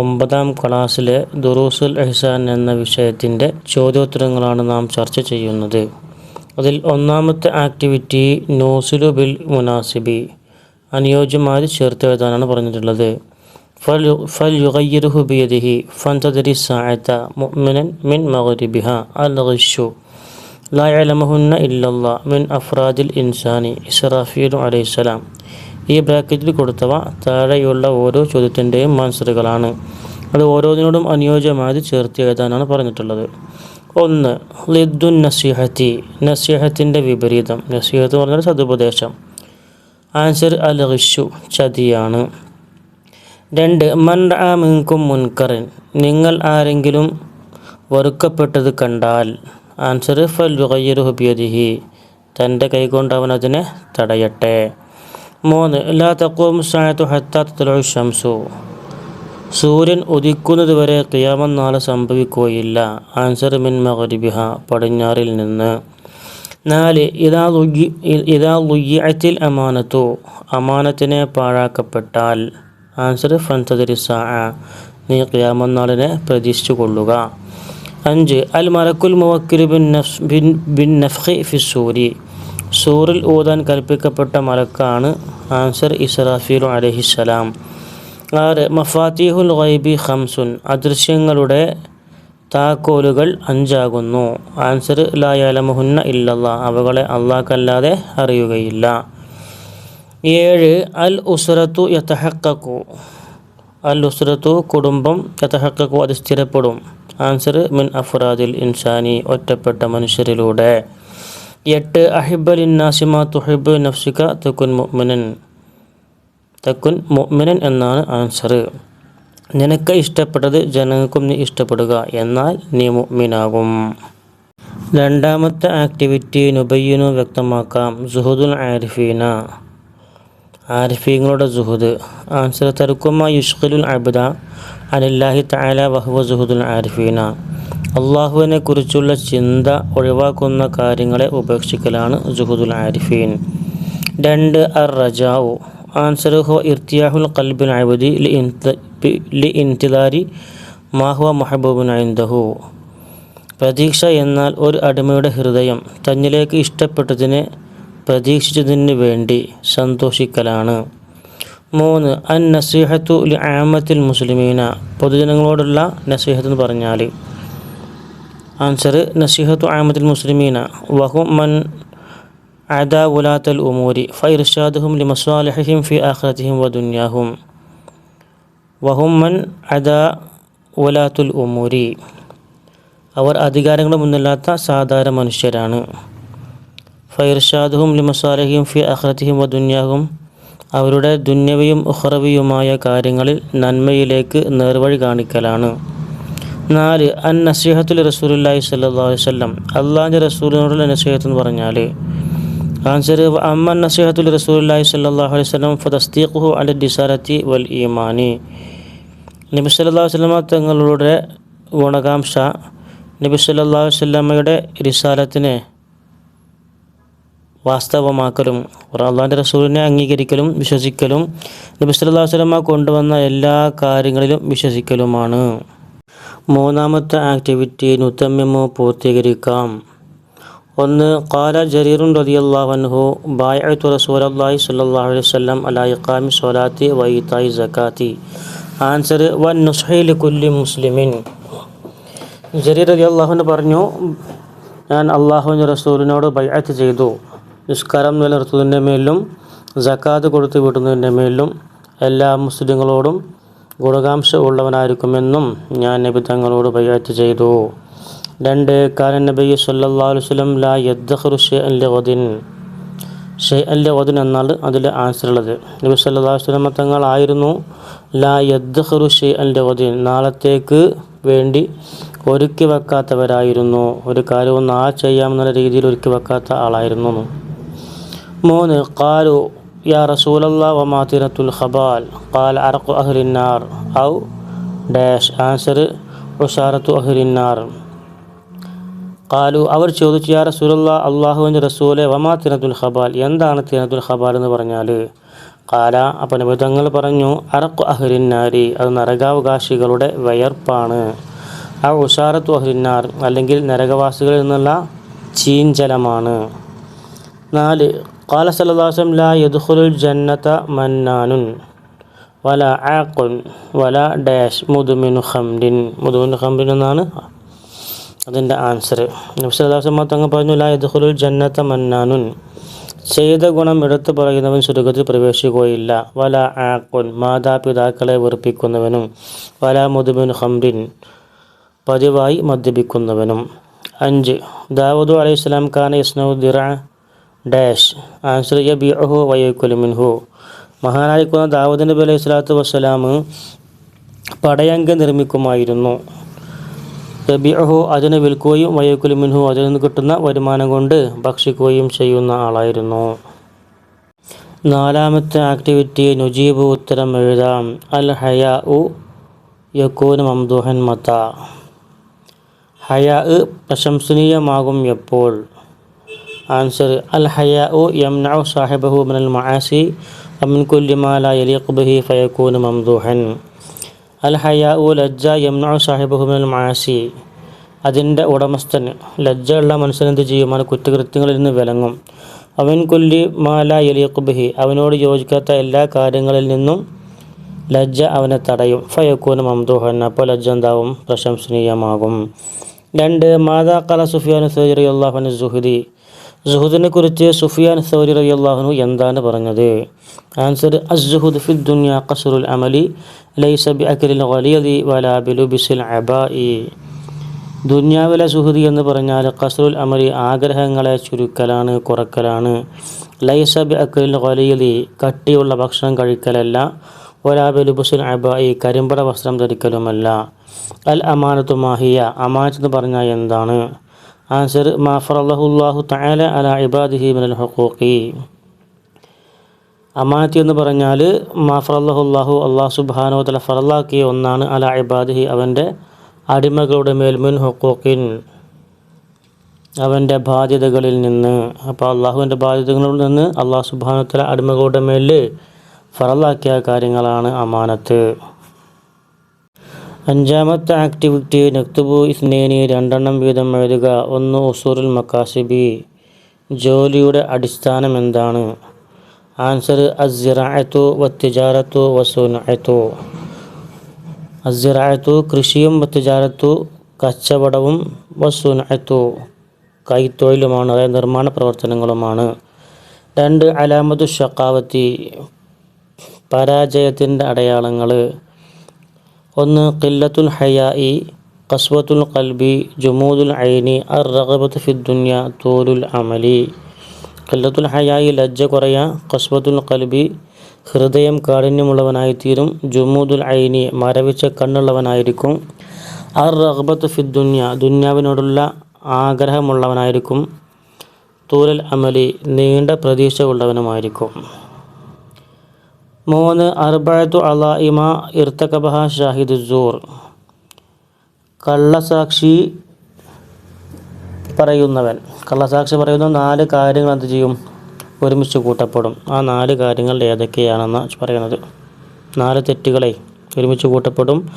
ഒമ്പതാം ക്ലാസ്സിലെ ദുറൂസുൽ എഹ്സാൻ എന്ന വിഷയത്തിന്റെ ചോദ്യോത്തരങ്ങളാണ് നാം ചർച്ച ചെയ്യുന്നത്. അതിൽ ഒന്നാമത്തെ ആക്ടിവിറ്റി നോസുലു ബിൽ മുനാസിബി. അനുയോജ്യമായി ചേർത്ത് എഴുതാനാണ് പറഞ്ഞിട്ടുള്ളത്. ഫൽ ഫൽ യുഗയ്യറുഹു ബിയദിഹി ഫന്തദരി സായത്ത മുഅ്മിനൻ മിൻ മഗ്രിബിഹ അൽ ഗിഷു ലാ യഅലമുഹുന്ന ഇല്ലല്ലാ മിൻ അഫ്രാദിൽ ഇൻസാനി ഇസ്റാഫീൽ അലൈഹിസ്സലാം. ഈ ബ്രാക്കറ്റിൽ കൊടുത്തവ താഴെയുള്ള ഓരോ ചോദ്യത്തിന്റെയും ആൻസറുകളാണ്. അത് ഓരോന്നിനോടും അനുയോജ്യമായത് ചേർത്ത് എഴുതാനാണ് പറഞ്ഞിട്ടുള്ളത്. ഒന്ന് ലിദ്ദുൻ നസീഹത്തി നസീഹത്തിന്റെ വിപരീതം. നസീഹത്ത് പറഞ്ഞാൽ സതുപദേശം. ആൻസർ അൽ റിഷു ചതിയാണ്. രണ്ട് മൻ ആ മിങ്കും മുൻകറിൻ നിങ്ങൾ ആരെങ്കിലും വറുക്കപ്പെട്ടത് കണ്ടാൽ. ആൻസർ ഫൽ ബിയദിഹി തന്റെ കൈകൊണ്ട് അവൻ അതിനെ തടയട്ടെ. മൂന്ന് ലാ തക്കോം സായത്തു ഹത്താ തലു ഷംസു സൂര്യൻ ഉദിക്കുന്നതുവരെ വരെ ഖിയാമം നാളെ സംഭവിക്കുകയില്ല. ആൻസർ മിൻ മഗ്രിബിഹ പടിഞ്ഞാറിൽ നിന്ന്. നാല് ഇതാ ലുയ്യി ഇതാ ലുയ്യത്തിൽ അമാനത്തു. അമാനത്തിനെ പാഴാക്കപ്പെട്ടാൽ. ആൻസർ ഫൻസദരി സാ നീ കിയാമം നാളിനെ പ്രതീക്ഷിച്ചു കൊള്ളുക അഞ്ച് അൽ മലക്കുൽ മുവക്കിൽ ബിൻ നഫ് ബിൻ ബിൻ നഫ്ഖി ഫിസൂരി സൂറിൽ ഊതാൻ കൽപ്പിക്കപ്പെട്ട മലക്കാണ് ആൻസർ ഇസ്രാഫീലു അലഹിസ്സലാം ആറ് മഫാത്തിഹുൽ ഗൈബി ഖംസുൻ അദൃശ്യങ്ങളുടെ താക്കോലുകൾ അഞ്ചാകുന്നു. ആൻസർ ലായാലമുഹുന്ന ഇല്ലല്ല അവകളെ അള്ളാഹ്ക്കല്ലാതെ അറിയുകയില്ല. ഏഴ് അൽ ഉസ്രത്തു യഥഹക്കു അൽ ഉസ്രത്തു കുടുംബം യഥഹക്കു അത് സ്ഥിരപ്പെടും. ആൻസർ മിൻ അഫ്രാദിൽ ഇൻസാനി ഒറ്റപ്പെട്ട മനുഷ്യരിലൂടെ. എട്ട് അഹിബലിന്നാസിമ തുഹിബ് നഫ്സിക തുക്കുൻ മുഅ്മിനൻ. തെക്കുൻ മുഅ്മിനൻ എന്നാണ് ആൻസർ നിനക്ക് ഇഷ്ടപ്പെട്ടത് ജനങ്ങൾക്കും നീ ഇഷ്ടപ്പെടുക എന്നാൽ നീ മുഅ്മിനാകും. രണ്ടാമത്തെ ആക്ടിവിറ്റി നുബയ്യനു വ്യക്തമാക്കാം. സുഹുദുൽ ആരിഫീന. ആരിഫീങ്ങളുടെ സുഹുദ്. ആൻസർ തരുക്കുമ യുഷ്ഖിലുൽ അബ്ദ അലില്ലാഹി തആല വഹുവ സുഹുദുൽ ആരിഫീന. അള്ളാഹുവിനെ കുറിച്ചുള്ള ചിന്ത ഒഴിവാക്കുന്ന കാര്യങ്ങളെ ഉപേക്ഷിക്കലാണ് ജുഹുദുൽ ആരിഫീൻ. രണ്ട് അർ റജാവു ആൻസർ ഹോ ഇർത്തിയാഹുൽ കൽബിൻ അബദി ലി ഇൻതിദാരി മാഹുവ മഹബൂബിൻ ഐന്ദഹു പ്രതീക്ഷ എന്നാൽ ഒരു അടിമയുടെ ഹൃദയം തന്നിലേക്ക് ഇഷ്ടപ്പെട്ടതിനെ പ്രതീക്ഷിച്ചതിന് വേണ്ടി സന്തോഷിക്കലാണ്. മൂന്ന് അൻ നസീഹത്തു ലി ആമത്തിൽ മുസ്ലിമീന. പൊതുജനങ്ങളോടുള്ള നസീഹത്ത് എന്ന് പറഞ്ഞാൽ ആൻസർ നസീഹത്തു ആമത്തിൽ മുസ്ലിമീന. വഹു മൻ അദാ ഉലാത്തൽ ഉമൂരി ഫൈർഷാദുഹും ലിമസ്വാലഹിം ഫി ആഖിറത്തിഹിം വദുന്യാഹും വഹുമ്മൻ വഹും മൻ അദാ ഉലാത്തുൽ ഉമൂരി. അവർ അധികാരങ്ങളൊന്നുമില്ലാത്ത സാധാരണ മനുഷ്യരാണ്. ഫൈർഷാദുഹും ലിമസ്വാലഹിം ഫി അഹ്റത്തിഹിം വദുന്യാഹും അവരുടെ ദുന്യവയും ഉഹ്റവിയുമായ കാര്യങ്ങളിൽ നന്മയിലേക്ക് നേർവഴി കാണിക്കലാണ്. നാല് അൻ നസീഹത്തുൽ സല്ലല്ലാഹു അലൈഹി വസല്ലം അള്ളാഹിന്റെ റസൂലിനോടുള്ള നസീഹത്ത് എന്ന് പറഞ്ഞാൽ ആൻസർ അമ്മൻ നസീഹത്തുൽ റസൂലുല്ലാഹി സല്ലല്ലാഹു അലൈഹി വസല്ലം ഫതസ്തീഖുഹു ala disarati wal imani. നബി സല്ലല്ലാഹു അലൈഹി വസല്ലമ തങ്ങളുടെ ഗുണകാംക്ഷ നബി സല്ലല്ലാഹു അലൈഹി വസല്ലമയുടെ റിസാലത്തിനെ വാസ്തവമാക്കലും അള്ളാഹിന്റെ റസൂലിനെ അംഗീകരിക്കലും വിശ്വസിക്കലും നബി സല്ലല്ലാഹു അലൈഹി വസല്ലമ കൊണ്ടുവന്ന എല്ലാ കാര്യങ്ങളിലും വിശ്വസിക്കലുമാണ്. മൂന്നാമത്തെ ആക്ടിവിറ്റി നുത്തമ്യമോ പൂർത്തീകരിക്കാം. ഒന്ന് കാല ജരീറുൻ റളിയല്ലാഹു ബായത്തു റസൂലല്ലാഹി സ്വല്ലല്ലാഹു അലൈഹി വസല്ലം അലാ ഇഖാമി സ്വലാത്തി ജക്കാത്തി ആൻസർ വൻ നുസൈൽ ലികുല്ലി മുസ്ലിമിൻ. ജരീർ റളിയല്ലാഹു പറഞ്ഞു ഞാൻ അള്ളാഹുവിന്റെ റസൂലിനോട് ബൈഅത്ത് ചെയ്തു. നിസ്കാരം നിലനിർത്തുന്നതിന്റെ മേലും ജക്കാത്ത് കൊടുത്തു വിടുന്നതിന്റെ മേലും എല്ലാ മുസ്ലിങ്ങളോടും ഗുണകാംക്ഷ ഉള്ളവനായിരിക്കുമെന്നും ഞാൻ നബി തങ്ങളോട് ബൈഅത്ത് ചെയ്തു. രണ്ട് കാല നബി സല്ലാ വസ്ലം ലാ ലഗദിൻ. ഷെയ്അൻ ലഗദിൻ എന്നാണ് അതിൽ ആൻസർ ഉള്ളത്. നബി സല്ലാ തങ്ങൾ ആയിരുന്നു ലാ യദ്ദഖറു ഷെയ്അൻ ലഗദിൻ. നാളത്തേക്ക് വേണ്ടി ഒരുക്കി വെക്കാത്തവരായിരുന്നു. ഒരു കാര്യവും നാ ചെയ്യാമെന്നുള്ള രീതിയിൽ ഒരുക്കി വെക്കാത്ത ആളായിരുന്നു. മൂന്ന് കാലു യാ റസൂലല്ലാ വമാതിരത്തുൽ ഖബാൽ. കാൽ അറഖു അഹ്ലിന്നാർ. ഔ ഡാഷ്. ആൻസർ ഉഷാറത്തു അഹ്ലിന്നാർ. ഖാലു അവർ ചോദിച്ചു യാ റസൂലുള്ള അള്ളാഹുവിന്റെ റസൂലെ വമാ തിനതുൽ ഖബാൽ? എന്താണ് തിനതുൽ ഖബാൽ എന്ന് പറഞ്ഞാൽ? കാല അപ്പം നിമിതങ്ങൾ പറഞ്ഞു അറക്കു അഹ്റിന്നാരി അത് നരകാവകാശികളുടെ വയർപ്പാണ്. ആ ഉഷാറത്തു അഹ്റിന്നാർ അല്ലെങ്കിൽ നരകവാസികളിൽ നിന്നുള്ള ചീഞ്ചലമാണ്. നാല് കാല സലദാസം ലാ യദുഖുലുൽ ജന്നത മന്നാനുൻ വല ആഖുൻ വല ഡാഷ് മുതുമിനു ഹംഡിൻ മുതുമിനു ഹംഡിൻ എന്നാണ് അതിന്റെ ആൻസർ. നബ്സലാസം തങ്ങൾ പറഞ്ഞു ലാ യദ്ഖുലുൽ ജന്നത മന്നാനുൻ. ചെയ്ത ഗുണം എടുത്തു പറയുന്നവൻ സ്വർഗത്തിൽ പ്രവേശിക്കുകയില്ല. വല ആക്കുൻ മാതാപിതാക്കളെ വെറുപ്പിക്കുന്നവനും വല മുതുബിൻ ഹംറിൻ പതിവായി മദ്യപിക്കുന്നവനും. അഞ്ച് ദാവൂദ് അലൈഹി സ്വലാം ഖാൻ യസ്നു ദിറ ഡാഷ്. ആൻസർ യബിഅഹു വയക്കുലുമിൻഹു മഹാനായിരിക്കുന്ന ദാവൂദ് നബി അലൈഹി സ്വലാത്തു വസ്സലാം പടയങ്ക നിർമ്മിക്കുമായിരുന്നു. റബിഅഹു അതിനെ വിൽക്കുകയും വയക്കുലുമിൻഹു അതിൽ നിന്ന് കിട്ടുന്ന വരുമാനം കൊണ്ട് ഭക്ഷിക്കുകയും ചെയ്യുന്ന ആളായിരുന്നു. നാലാമത്തെ ആക്ടിവിറ്റി നുജീബ് ഉത്തരം എഴുതാം. അൽ ഹയാ ഉ യക്കൂൻ മംദൂഹൻ മത. ഹയാ പ്രശംസനീയമാകും എപ്പോൾ? ആൻസർ അൽ ഹയാ ഉ യംനഉ സാഹിബഹു മിനൽ മആസി വമിൻ കുല്ലി മാ ലാ യലീഖു ബിഹി ഫയകൂന മംദൂഹൻ. അൽ ഹയാ ഉ ലജ്ജ യംനഉ സാഹിബഹു മിനൽ മആസി അതിന്റെ ഉടമസ്ഥന് ലജ്ജയുള്ള മനുഷ്യനെന്ത് ചെയ്യും? അവൻ കുറ്റകൃത്യങ്ങളിൽ നിന്ന് വിലങ്ങും. അവൻ കൊല്ലി മാല എലിയക്കുബി അവനോട് യോജിക്കാത്ത എല്ലാ കാര്യങ്ങളിൽ നിന്നും ലജ്ജ അവനെ തടയും. ഫയക്കൂന മംദൂഹൻ. അപ്പോൾ ലജ്ജ എന്താവും? പ്രശംസനീയമാകും. രണ്ട് മാതാ കല സുഫിയാൻ സൗരി അള്ളാഹുൻ സുഹുദി. സുഹുദിനെ കുറിച്ച് സുഫിയാൻ സൗരി റബി അള്ളാഹുനു എന്താണ് പറഞ്ഞത്? ആൻസർ അസ്സുഹുദ് ഫി ദുനിയ ഖസുറുൽ അമലി ലൈസ ബി അക്രിൽ ഖലിയദി വലാ ബിലുബിസിൽ അബായി ദുന്യാവിലെ സുഹുദി എന്ന് പറഞ്ഞാൽ ഖസ്റുൽ അമലി ആഗ്രഹങ്ങളെ ചുരുക്കലാണ് കുറക്കലാണ്. ലൈസബ് അക്കലിൽ കൊലയിലി കട്ടിയുള്ള ഭക്ഷണം കഴിക്കലല്ല ഒരാബിലുബുസുൽ അബായി കരിമ്പട വസ്ത്രം ധരിക്കലുമല്ല. അൽ അമാനത്തു മാഹിയ അമാനത്ത് എന്ന് പറഞ്ഞാൽ എന്താണ്? ആൻസർ മാഫറല്ലാഹുല്ലാഹു തആല അല ഇബാദിഹി മിനൽ ഹുഖൂഖി. അമാനത്തി എന്ന് പറഞ്ഞാൽ മാഫറല്ലാഹുല്ലാഹു അള്ളാഹു സുബാനോ തല ഫറല്ലാക്കിയ ഒന്നാണ് അല ഇബാദിഹി അവന്റെ അടിമകളുടെ മേൽ മുൻ ഹുക്കൂക്കിൻ അവന്റെ ബാധ്യതകളിൽ നിന്ന്. അപ്പോൾ അള്ളാഹുവിന്റെ ബാധ്യതകളിൽ നിന്ന് അള്ളാഹു സുബാനത്തല അടിമകളുടെ മേൽ ഫറലാക്കിയ കാര്യങ്ങളാണ് അമാനത്ത്. അഞ്ചാമത്തെ ആക്ടിവിറ്റി നക്തുബു ഇസ്നേനി രണ്ടെണ്ണം വീതം എഴുതുക. ഒന്ന് ഉസൂറുൽ മക്കാസിബി. ജോലിയുടെ അടിസ്ഥാനം എന്താണ്? ആൻസർ അസിറായത്തു വത്തിജാരത്തു വസുനഅത്തു അസിറായത്തു കൃഷിയും വത്തിജാരത്തു കച്ചവടവും വസുനഅത്തു കൈത്തൊഴിലുമാണ് അതായത് നിർമ്മാണ പ്രവർത്തനങ്ങളുമാണ്. രണ്ട് അലാമതു ഷക്കാവത്തി. പരാജയത്തിന്റെ അടയാളങ്ങൾ. ഒന്ന് ഖില്ലത്തുൽ ഹയായി കസ്വത്തുൽ കൽബി ജുമൂദുൽ ഐനി അർ റഗബത്ത് ഫിദ്ദുന്യ തോലുൽ അമലി. ഖില്ലത്തുൽ ഹയായി ലജ്ജ കുറയ കസ്വത്തുൽ കൽബി ഹൃദയം കാഠിന്യമുള്ളവനായിത്തീരും ജുമൂദുൽ ഐനി മരവിച്ച കണ്ണുള്ളവനായിരിക്കും. അർ റഹബത്ത് ഫിദ്ദുന്യ ദുന്യാവിനോടുള്ള ആഗ്രഹമുള്ളവനായിരിക്കും. തൂലൽ അമലി നീണ്ട പ്രതീക്ഷ ഉള്ളവനുമായിരിക്കും. മൂന്ന് അർബഴത്തു അലായിമ ഇർത്തകബഹ ഷാഹിദ് സൂർ. കള്ളസാക്ഷി പറയുന്നവൻ. കള്ളസാക്ഷി പറയുന്ന നാല് കാര്യങ്ങൾ എന്ത് ചെയ്യും? ഒരുമിച്ച് കൂട്ടപ്പെടും. ആ നാല് കാര്യങ്ങൾ ഏതൊക്കെയാണെന്ന് പറയുന്നത്? നാല് തെറ്റുകളെ ഒരുമിച്ച് കൂട്ടപ്പെടും.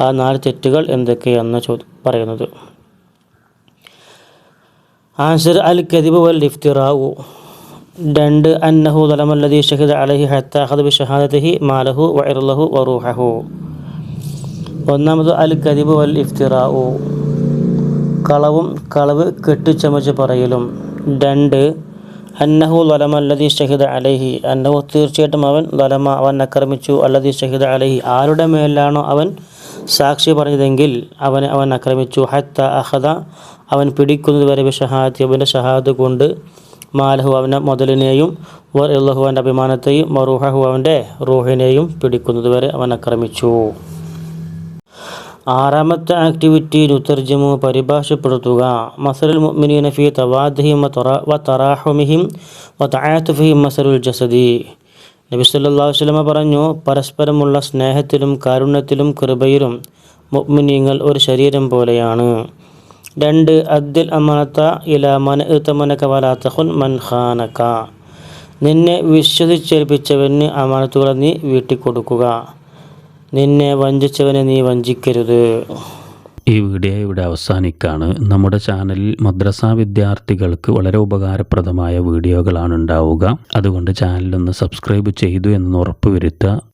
ആ നാല് തെറ്റുകൾ എന്തൊക്കെയാണെന്ന് ചോ പറയുന്നത്? ആൻസർ അൽ കദിബ് വൽ ഇഫ്തിറാവു രണ്ട് അന്നഹു തലമല്ലതി ഷഹിദ് അലഹി ഹത്താഹദ് ബി ഷഹാദത്തിഹി മാലഹു വൈറുലഹു വറൂഹു ഒന്നാമത് അൽ കദിബ് വൽ ഇഫ്തിറാവു കളവും കളവ് കെട്ടിച്ചമച്ച് പറയലും. രണ്ട് അന്നഹു ലലമല്ലദീ ഷഹിദ് അലഹി. അന്നഹു തീർച്ചയായിട്ടും അവൻ ലലമ അവൻ ആക്രമിച്ചു അല്ലതി ഷഹിദ് അലഹി. ആരുടെ മേലാണോ അവൻ സാക്ഷി പറഞ്ഞതെങ്കിൽ അവനെ അവൻ ആക്രമിച്ചു ഹത്ത അഹദ അവൻ പിടിക്കുന്നത് വരെ ഷഹാദ് അവന്റെ ഷഹാദ് കൊണ്ട് മാലഹു അവന്റെ മുതലിനെയും വർ ഇള്ളഹു അവന്റെ അഭിമാനത്തെയും മറൂഹഹു അവന്റെ റൂഹിനെയും പിടിക്കുന്നത് വരെ അവൻ ആക്രമിച്ചു ആറാമത്തെ ആക്ടിവിറ്റി നുത്തർജമു പരിഭാഷപ്പെടുത്തുക. മസറുൽ മുഅ്മിനീന ഫി തവാദിഹിം വ തറാഹുമിഹിം വ തആത്തുഫിഹിം മസറുൽ ജസദി. നബി സല്ലല്ലാഹു അലൈഹി വസല്ലമ പറഞ്ഞു പരസ്പരമുള്ള സ്നേഹത്തിലും കാരുണ്യത്തിലും കൃപയിലും മുഅ്മിനീങ്ങൾ ഒരു ശരീരം പോലെയാണ്. രണ്ട് അദ്ദിൽ അമാനത്ത ഇല മന ഇത്തമനക വലാത്തഹുൻ മൻ ഖാനക. നിന്നെ വിശ്വസിച്ചേൽപ്പിച്ചവന് അമാനത്തുകളെ നീ വീട്ടിക്കൊടുക്കുക. നിന്നെ വഞ്ചിച്ചവനെ നീ വഞ്ചിക്കരുത്. ഈ വീഡിയോ ഇവിടെ അവസാനിക്കാണ്. നമ്മുടെ ചാനലിൽ മദ്രസ വിദ്യാർത്ഥികൾക്ക് വളരെ ഉപകാരപ്രദമായ വീഡിയോകളാണ് ഉണ്ടാവുക. അതുകൊണ്ട് ചാനലൊന്ന് സബ്സ്ക്രൈബ് ചെയ്തു എന്ന് ഉറപ്പുവരുത്തുക.